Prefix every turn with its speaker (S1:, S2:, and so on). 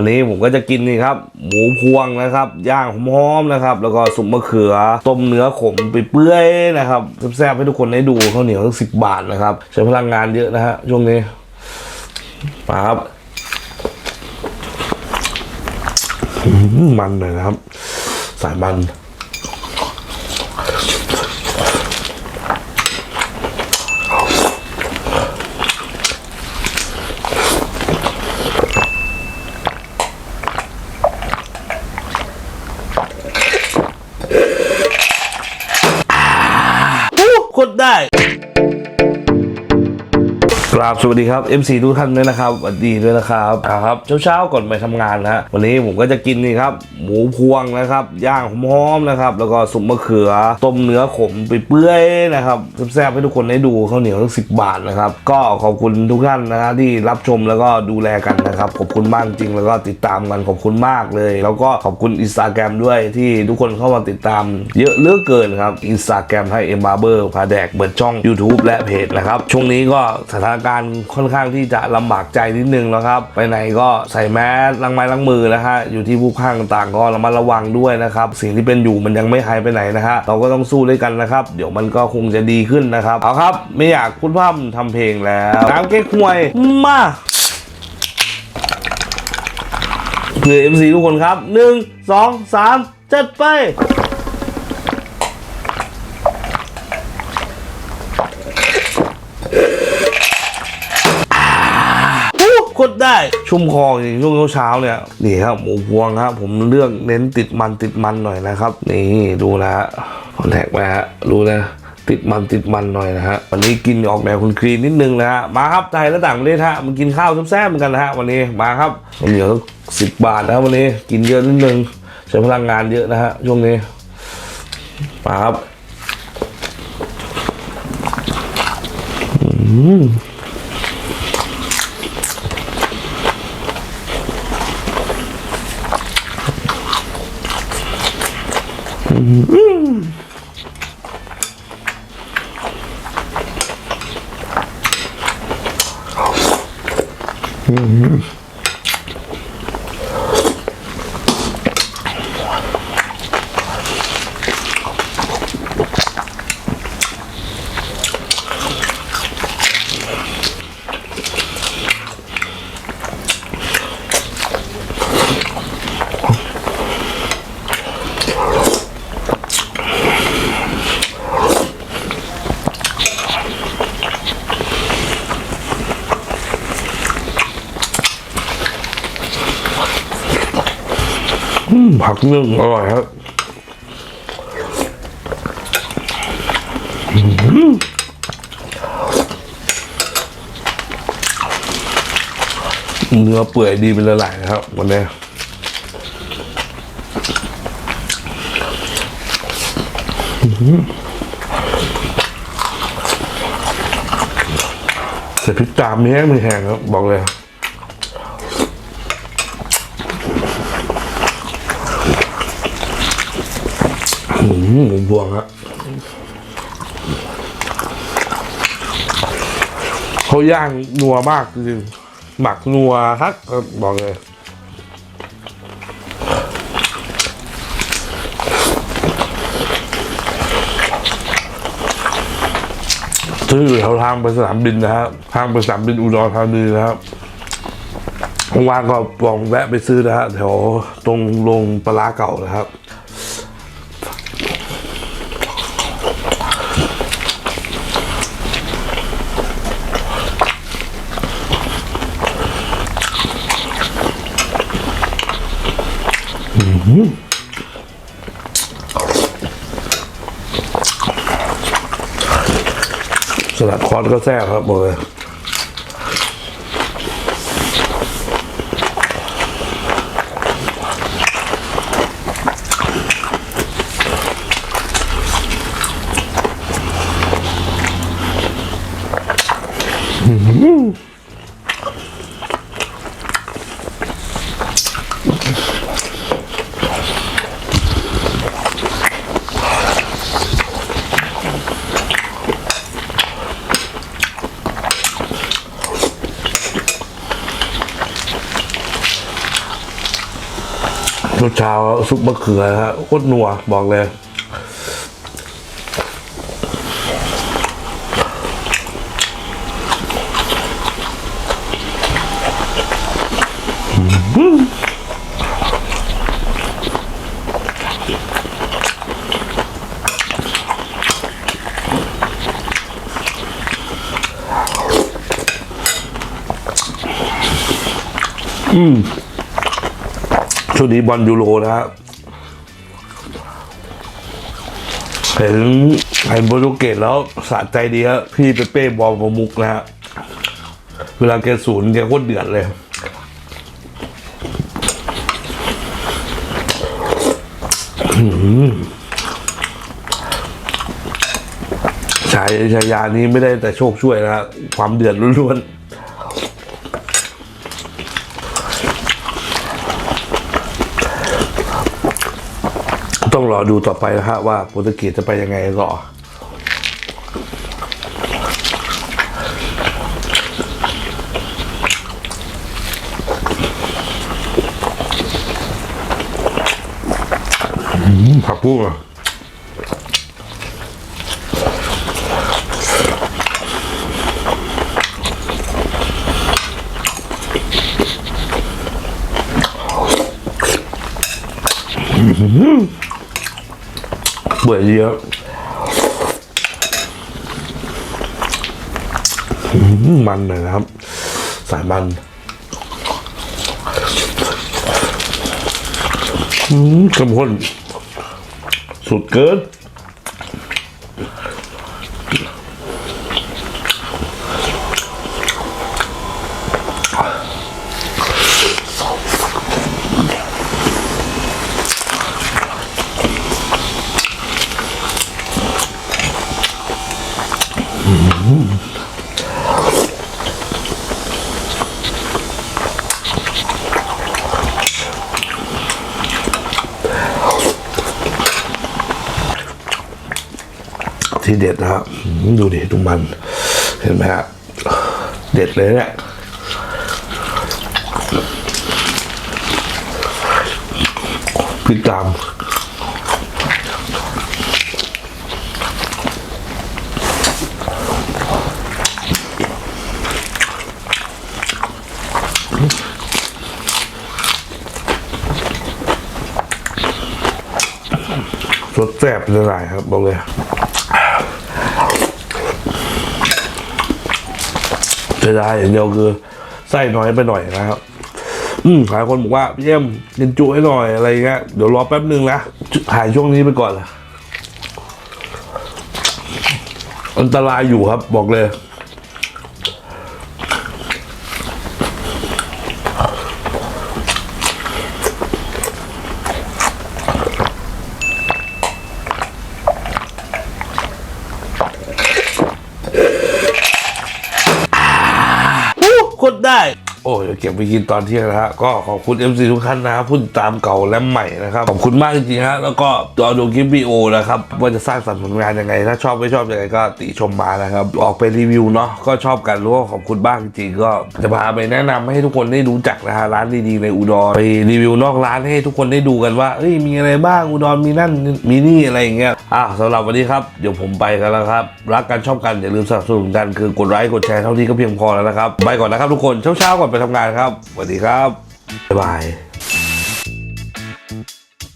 S1: วันนี้ผมก็จะกินนี่ครับ หมูพวงนะครับ ย่างหอมๆนะครับ แล้วก็สุปมะเขือ ต้มเนื้อขมไปเปื่อยนะครับแซ่บๆให้ทุกคนได้ดูข้าวเหนียวทั้งสิบบาทนะครับ ใช้พลังงานเยอะนะฮะช่วงนี้มาครับมมันหน่อยนะครับ สายมัน ก ดได้กราบสวัสดีครับ MC ทุกท่านด้วยนะครับสวัสดีด้วยนะครับครับเช้าๆก่อนไปทำงานนะฮะวันนี้ผมก็จะกินนี่ครับหมูพวงนะครับย่างหอมๆนะครับ แล้วก็สุปมะเขือต้มเนื้อขมไปเปื่อยนะครับแซ่บๆให้ทุกคนได้ดูข้าวเหนียวทั้งสิบบาทนะครับ ก็ขอบคุณทุกท่านนะฮะที่รับชมแล้วก็ดูแลกันนะครับขอบคุณมากจริงแล้วก็ติดตามกันขอบคุณมากเลย แล้วก็ขอบคุณอินสตาแกรมด้วยที่ทุกคนเข้ามาติดตาม เยอะเหลือกเกินครับอินสตาแกรมให้เอ็มบาร์เบอร์พาแดกเปิดช่อง YouTube และเพจนะครับช่วงนี้ก็สถานการณ์ค่อนข้างที่จะลำบากใจนิดนึงแล้วครับ ไปไหนก็ใส่แมสล้างไม้ล้างมือนะฮะอยู่ที่ผู้ข้างต่างก็ระมัดระวังด้วยนะครับสิ่งที่เป็นอยู่มันยังไม่หายไปไหนนะฮะเราก็ต้องสู้ด้วยกันนะครับ เดี๋ยวมันก็คงจะดีขึ้นนะครับเอาครับ ไม่อยากพูดพร่ำทำเพลงแล้วน้ำเก๊กฮวยมาเพื่อ MC ทุกคนครับหนึ่งสองสามจัดไป กดได้ ชุ่มคอจริงช่วงเช้าเนี่ยนี่ครับหมูพวงครับผมเลือกเน้นติดมันติดมันหน่อยนะครับ นี่ดูนะฮะคอนแทคมฮะรู้นะติดมันติดมันหน่อยนะฮะวันนี้กินออกแนวคุณคลีนนิดนึงนะฮะมาครับไทยและต่างประเทศฮะมันกินข้าวแซ่บๆเหมือนกันนะฮะวันนี้มาครับมเหลือสิบบาทนะวันนี้กินเยอะนิดนึงใช้พลังงานเยอะนะฮะช่วงนี้มาครับ อืม Mm-hmm. ผักนึ่งอร่อยครับเนื้อเปื่อยดีเป็นละลายนะครับ วันนี้อื้อหือแต่พริกตามมีแห้งมีแห้งครับ บอกเลย หมูพวงครับเขาย่างนัวมากจริงหมักนัวครับบอกเลยซื้ออยู่แถวทางไปสนามบินนะครับ ทางไปสนามบินอุดรธานีนะครับว่างก็ลองแวะไปซื้อนะฮะแถวตรงโรงปลาร้าเก่านะครับ สลัดคอนก็แซ่บครับหมดเลย嗯。 รสเช้าซุปมะเขือฮะโคตรนัวบอกเลย ช่วงนี้บอลยูโรนะฮะเห็นเห็นโปรตุเกสแล้วสะใจดีฮะพี่เปเป้บอลประมุกนะฮะเวลาแกศูนย์แกโคตรเดือดเลยฉายฉายานี้ไม่ได้แต่โชคช่วยนะฮะความเดือดล้วนๆ ต้องรอดูต่อไปนะฮะว่าโปรตุเกสจะไปยังไงต่ออืมผักบุ้งอะ เบื่อเยอะมันหน่อยนะครับ สายมันอืมเข้มข้นสุดเกิน ที่เด็ดนะครับดูดิดูมัน เห็นไหมฮะเด็ดเลยเนี่ยพริกตาม รสแซ่บเป็นอะไรครับบอกเลยจะได้อย่างเดียวคือไส้น้อยไปหน่อยนะครับ อืมหลายคนบอกว่าพี่เอ็มกินจุให้หน่อยอะไรเงี้ยเดี๋ยวรอแป๊บนึงนะถ่ายช่วงนี้ไปก่อนลยอันตรายอยู่ครับบอกเลย อู้โคตรได้ โอ้ เดี๋ยวเก็บไปกินตอนเที่ยงนะฮะก็ขอบคุณ MC ทุกท่านนะครับผู้ติดตามเก่าและใหม่นะครับขอบคุณมากจริงๆฮะแล้วก็ตัวดูคลิปวิดีโอนะครับว่าจะสร้างสรรค์ผลงานยังไง ถ้าชอบไม่ชอบยังไงก็ติชมมานะครับ ออกไปรีวิวเนาะก็ชอบกันรู้ว่าขอบคุณบ้างจริงๆก็จะพาไปแนะนำให้ทุกคนได้รู้จักนะฮะร้านดีๆในอุดรไปรีวิวนอกร้านให้ทุกคนได้ดูกันว่าเอ้ยมีอะไรบ้างอุดรมีนั่นมีนี่อะไรอย่างเงี้ยอะสำหรับวันนี้ครับเดี๋ยวผมไปกันแล้วครับ รักกันชอบกันอย่าลืมสนับสนุนกันคือกดไลค์กดแชร์เท่านี้ก็เพียงพอแล้วนะครับไปก่อนนะครับทุกคนเช้าๆก่อนไปทำงานครับสวัสดีครับบ๊ายบาย